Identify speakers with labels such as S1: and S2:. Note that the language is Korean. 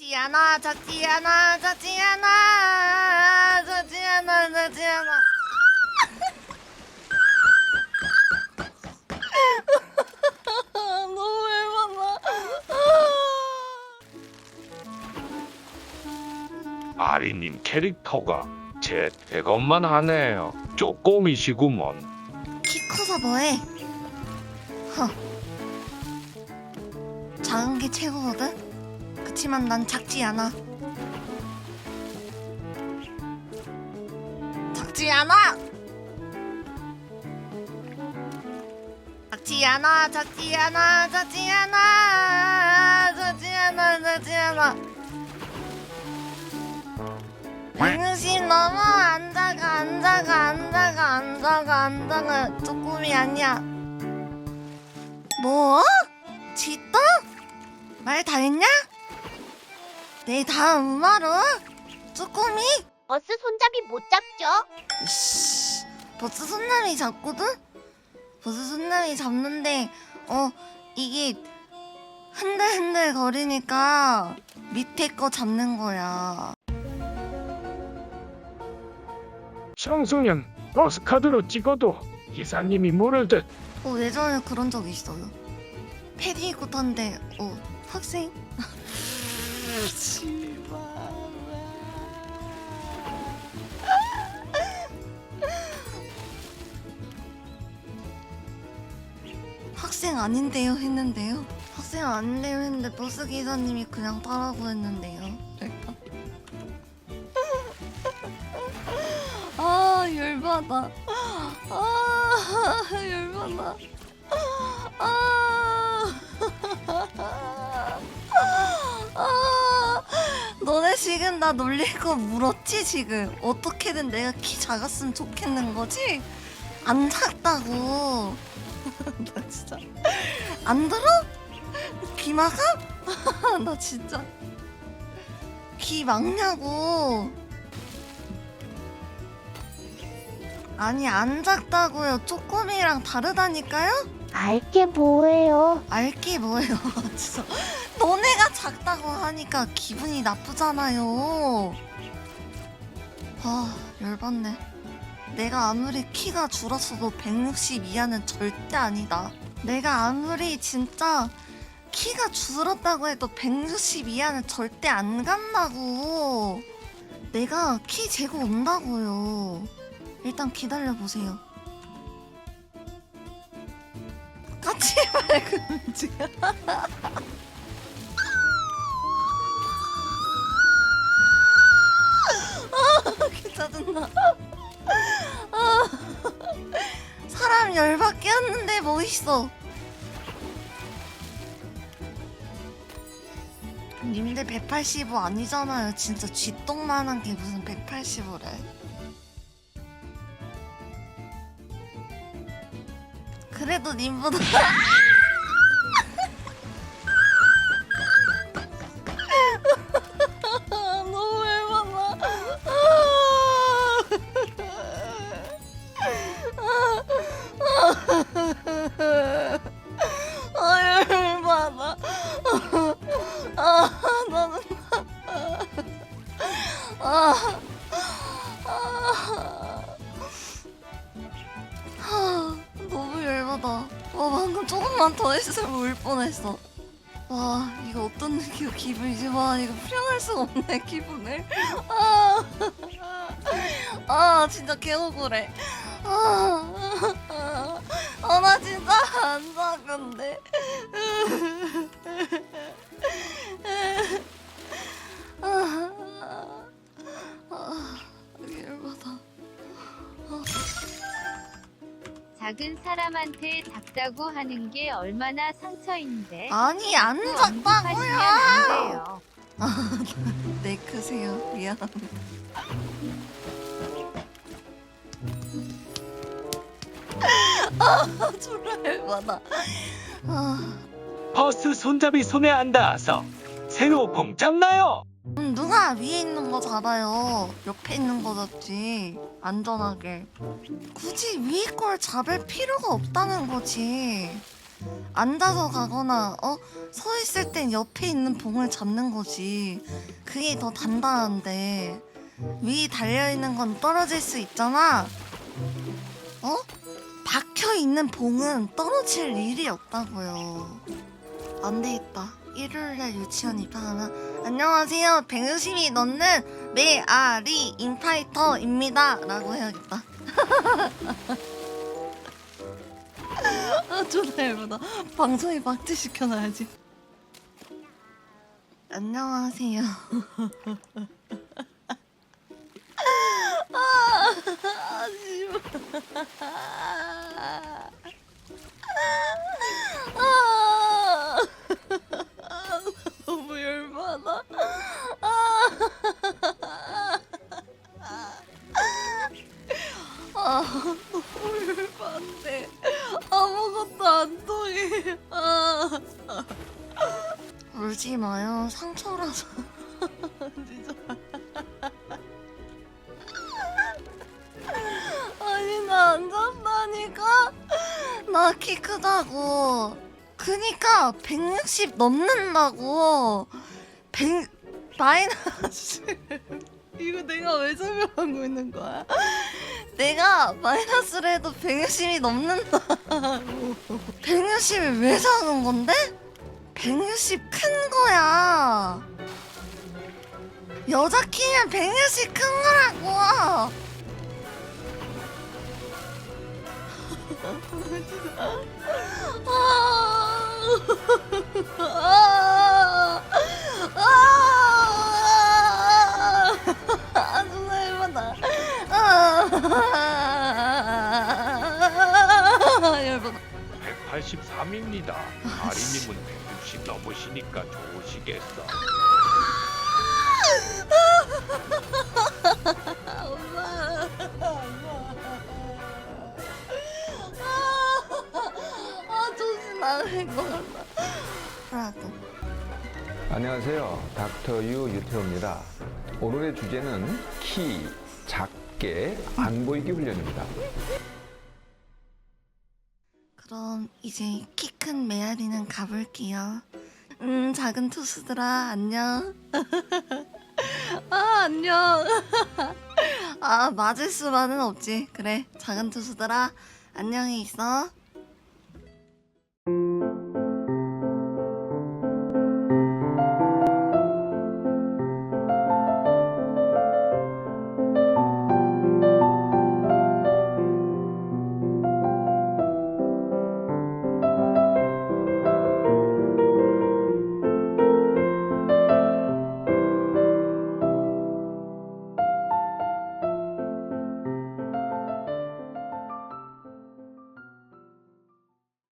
S1: 작지 않아 작지 않아 작지 않아 작지 않아 작지 않아. 너무 열받아.
S2: 아리님 캐릭터가 제 대것만 하네요. 쪼꼬미시구먼.
S1: 키 커서 뭐해? 허. 작은 게 최고거든 그치만 난 작지 않아 작지 않아 작지 않아 작지 않아 작지 않아 작지 않아 작지 않아 백신 너무 안 작아 안 작아 안 작아 안 작아 안 작아 쪼꼬미 아니야 뭐? 짖다? 말다 했냐? 내 다음 말은 쪼꼬미
S3: 버스 손잡이 못 잡죠?
S1: 이씨, 버스 손남이 잡거든? 버스 손남이 잡는데 어 이게 흔들흔들 거리니까 밑에 거 잡는 거야
S2: 청소년 버스 카드로 찍어도 기사님이 모를 듯.
S1: 어 예전에 그런 적 있어요 패디 입고 탔는데 어 학생 학생 아닌데요 했는데요? 학생 아닌데요 했는데 버스 기사님이 그냥 타라고 했는데요? 아 열받아. 아 열받아 아, 아, 너네 지금 나거 물었지 지금? 어떻게든 내가 키 작았으면 좋겠는 거지? 안 작다고. 나 진짜. 안 들어? 귀 막아? 나 진짜. 귀 막냐고. 아니 안 작다고요. 쪼꼬미랑 다르다니까요
S3: 알게 뭐예요?
S1: 알게 뭐예요? 진짜. 너네가 작다고 하니까 기분이 나쁘잖아요. 아 열받네. 내가 아무리 키가 줄었어도 160 이하는 절대 아니다. 내가 아무리 진짜 키가 줄었다고 해도 160 이하는 절대 안 간다고. 내가 키 재고 온다고요. 일단 기다려보세요 개 짜증나. 아, 사람 열받게 했는데 뭐 있어? 님들 185 아니잖아요. 진짜 쥐똥만한 게 무슨 185래. 그래도 님보다 너무 열받아. 와 방금 조금만 더 했으면 울 뻔했어. 와 이거 어떤 느낌 기분이지? 와 이거 표현할 수가 없네 기분을. 아, 아 진짜 개억울해. 아, 아, 나 진짜 안 작은데. 아, 아, 열받아.
S4: 작은 사람한테 작다고 하는 게 얼마나 상처인데.
S1: 아니 안
S4: 언급하시면
S1: 작다고요.
S4: 안 돼요.
S1: 네 크세요. 미안. 아 졸라 열받아. 아
S2: 버스 손잡이 손에 안 닿아서 새로 봉 잡나요?
S1: 음, 누가 위에 있는 거 잡아요. 옆에 있는 거 잡지. 안전하게. 굳이 위에 걸 잡을 필요가 없다는 거지. 앉아서 가거나 어 서 있을 땐 옆에 있는 봉을 잡는 거지. 그게 더 단단한데 위 달려 있는 건 떨어질 수 있잖아. 어? 박혀 있는 봉은 떨어질 일이 없다고요. 안 되겠다. 일요일날 유치원 입학하면 안녕하세요. 백유심이 넣는 메아리 인파이터입니다. 라고 해야겠다. 아, 존나 열받아. 방송에 박제 시켜놔야지. 안녕하세요. 아, 아, 씨발. 아, 아, 열받네. 아무것도 안 통해. 아. 울지 마요. 상처라서. 진짜. 아니 나 안 잔다니까. 나 키 크다고. 그니까 160 넘는다고. 100 마이너스. 이거 내가 왜 설명하고 있는 거야? 내가 마이너스를 해도 160이 넘는다고. 160이 왜 작은 건데? 160 큰 거야. 여자 키면 160 큰 거라고. 아, 아,
S5: 183입니다. 아리님은 160 넘으시니까 좋으시겠어.
S1: 엄마. 아, 정신 나갈 것 같다.
S6: 안녕하세요. 닥터 유 유태호입니다. 오늘의 주제는 키 작게 안 보이기 훈련입니다.
S1: 그럼 이제 키 큰 메아리는 가볼게요. 음, 작은 투수들아, 안녕. 아, 안녕. 아, 맞을 수만은 없지. 그래, 작은 투수들아, 안녕히 있어.